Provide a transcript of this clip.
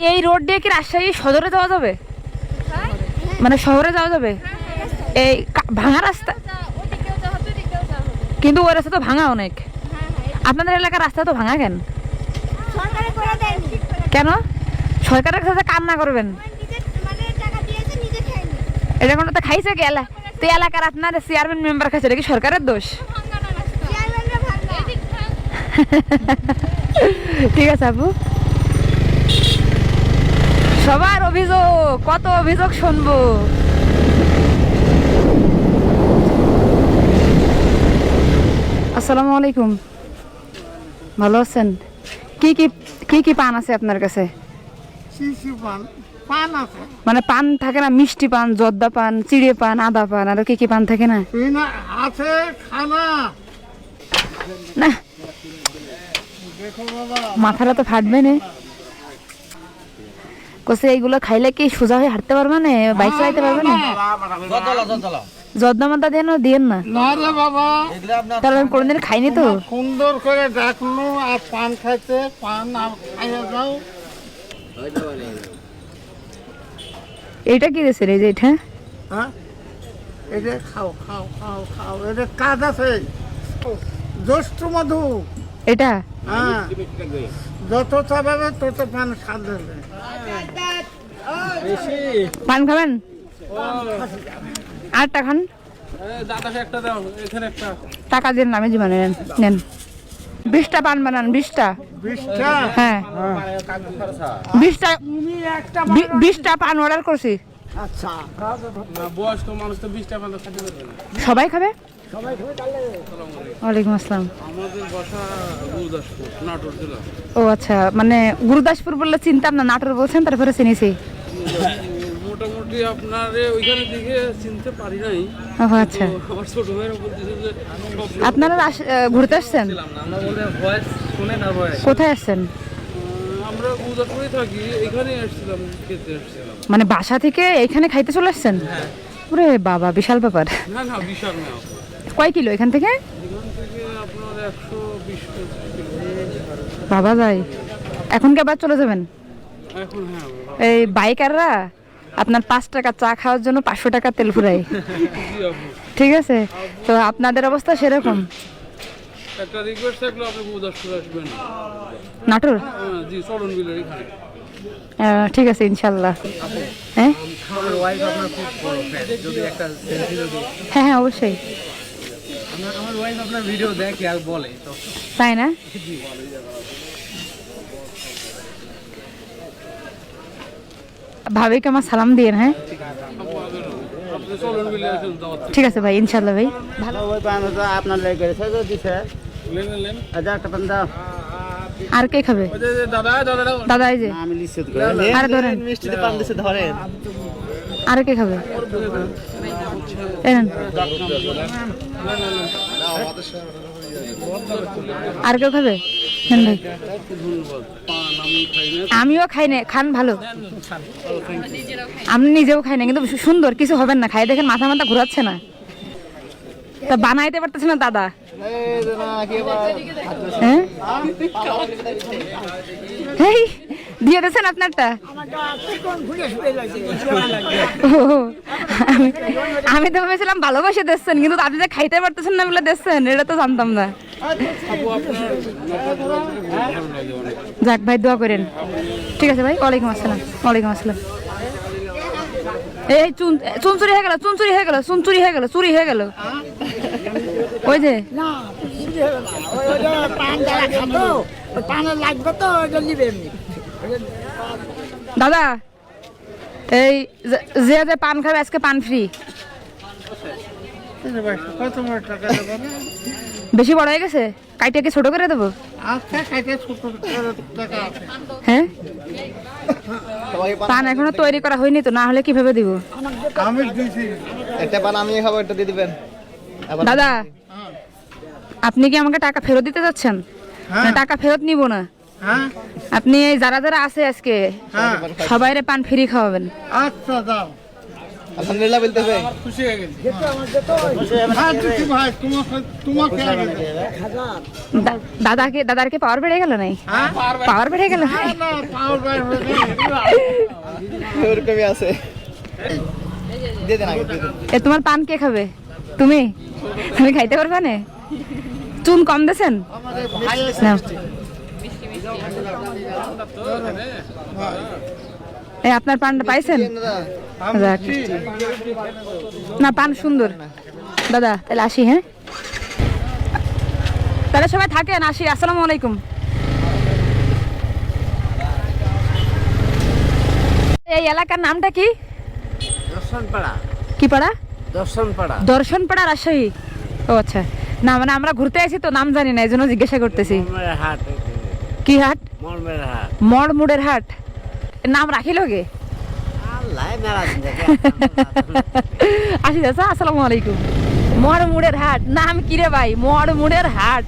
এই রোড দিয়ে কি রাজশাহী সদরে যাওয়া যাবে? মানে শহরে যাওয়া যাবে? এই ভাঙা রাস্তা? কিন্তু ওই রাস্তা তো ভাঙা অনেক। আপনাদের এলাকার রাস্তা তো ভাঙা কেন? কেন? সরকারের কাছে কান্না করবেন? মানে এটা কোনো তো খাইছে কি এলা তো এলাকার আপনার চেয়ারম্যান মেম্বার খাইছে এটা কি সরকারের দোষ? ঠিক আছে আপু সবার অভিযোগ কত অভিযোগ শুনব? আসসালামু আলাইকুম। ভালো আছেন? কি কি কি কি পান আছে আপনার কাছে? পান? পান মানে পান থাকে না মিষ্টি পান জর্দা পান চিড়ে পান আদা পান আর কি কি পান থাকে না আছে খানা। না। মাথাটা তো ফাটবে না। কোসে এইগুলো খাইলে কি সোজা হয়ে হাঁটতে পারবে না? বাইক চালাইতে পারবে না? জর্দা মাদা দেন দিয়েন না। না বাবা তাহলে আমি কোনোদিন খাইনি তো। সুন্দর করে ডাকলো আর পান খাইতে পান আর খাইয়ে যাও। এইটা কি দিয়েছে এই যে এটা হ্যাঁ? এটা খাও খাও খাও খাও। এটা কাজ আছে। জ্যৈষ্ঠ মধু। এটা? হ্যাঁ। যত চাপাবে তত পান স্বাদ পান খাবেন? আরটা খান। টাকা দিন আমি জীবনে নেন বিশটা পান বানান বিশটা। হ্যাঁ। বিশটা বিশটা পান অর্ডার করছি। আচ্ছা। সবাই খাবে? ওয়ালাইকুম আসসালাম। আমাদের বাসা গুরুদাসপুর নাটোর জেলা। ও আচ্ছা মানে গুরুদাসপুর বললে চিন্তাম না নাটোর বলছেন তারপরে চিনিছি। মোটামুটি আপনার ওইখানে দিকে চিনতে পারি নাই। ও আচ্ছা। আমার ছোট ভাইরা বলতেছে যে আপনারা ঘুরতে আসছেন? আমরা বলে ভয়েস শুনে না ভয়েস। কোথায় আসছেন? আমরা গুরুদাসপুরে থাকি এখানে এসেছিলাম খেতে এসেছিলাম মানে বাসা থেকে এখানে খাইতে চলে আসছেন? ওরে বাবা বিশাল ব্যাপার। না না বিশাল না। কয় কিলো এখান থেকে? বাবা যাই এখন কি আবার চলে যাবেন? এই বাইকাররা আপনার পাঁচ টাকা চা খাওয়ার জন্য পাঁচশো টাকা তেল আপু ঠিক আছে? তো আপনাদের অবস্থা সেরকম? নাটোর? ঠিক আছে, ইনশাল্লাহ। হ্যাঁ? হ্যাঁ হ্যাঁ অবশ্যই। আমার ওয়াইফ আপনার ভিডিও দেখে আর বলে তাই না? ভাবিকে আমার সালাম দিয়ে হ্যাঁ? আপনি চলন বিলে আসেন দাওয়াত ঠিক আছে ভাই ইনশাল্লাহ ভাই। ভালো আপনার লেগে গেছে দিছে। একটা পান দাও। আর কে খাবে? দাদা দাদা দাদা। এই যে। আমি লিখে আরে ধরেন। মিষ্টিতে পান দিছে ধরেন। আর কে খাবে? আর কেউ খাবে? আমিও খাই না খান ভালো। আমি নিজেও খাই না কিন্তু সুন্দর কিছু হবেন না খাই। দেখেন মাথা মাথা ঘুরাচ্ছে না। তা বানাইতে পারতেছে না দাদা। হ্যাঁ? দিয়ে দিয়েছেন আপনারটা? আমি- তো ভেবেছিলাম ভালোবাসে দিচ্ছেন, কিন্তু আপনি যে খাইতে পারতেছেন না বলে দিচ্ছেন, এটা তো জানতাম না। যাক ভাই, দোয়া করেন। ঠিক আছে ভাই, ওয়ালাইকুম আসসালাম ওয়ালাইকুম আসসালাম। এই চুন চুন চুরি হয়ে গেল চুন চুরি হয়ে গেল চুন চুরি হয়ে গেল। চুরি হয়ে গেল ওই যে পান লাগবে তো দাদা এই যে- যে পান খাবে আজকে পান ফ্রি বেশি বড় হয়ে গেছে? কাইটা কি ছোট করে দেবো? আচ্ছা হ্যাঁ? পান এখনও তৈরি করা হয়নি তো না হলে কীভাবে দিব? আমি একটা পান আমি খাব একটা দিয়ে দিবেন। দাদা আপনি কি আমাকে টাকা ফেরত দিতে যাচ্ছেন? না টাকা ফেরত নিব না। হ্যাঁ আপনি এই যারা যারা আছে আজকে হ্যাঁ। সবাইরে পান ফ্রি খাওয়াবেন। আচ্ছা দাও আলহামদুলিল্লাহ বলতেছে। খুশি হয়ে গেছি। হ্যাঁ দাদাকে দাদার কি পাওয়ার বেড়ে গেল নাই? হ্যাঁ? পাওয়ার বেড়ে গেল না না পাওয়ার বাইর হয়ে গেছে। ওরকমই আছে। দিয়ে দেন আগে দিয়ে দেন এ তোমার পান কে খাবে? তুমি? তুমি খাইতে পারবে না? চুন কম দেছেন? এই আপনার পানটা পাইছেন? না পান সুন্দর। দাদা তাহলে আসি হ্যাঁ? তাহলে সবাই থাকেন আসি। আসসালামু আলাইকুম। এই এলাকার নামটা কি? দর্শনপাড়া। কি পাড়া? দর্শনপাড়া। দর্শনপাড়া রাজশাহী। ও আচ্ছা। না মানে আমরা ঘুরতে আসি তো নাম জানি না এই জন্য জিজ্ঞাসা করতেছি। হাট কি হাট? মরমের হাট। মড়মুড়ের হাট। নাম রাখিল গে আসি দাদা আসসালামু আলাইকুম। মড়মুড়ের হাট। নাম কি রে ভাই? মড়মুড়ের হাট।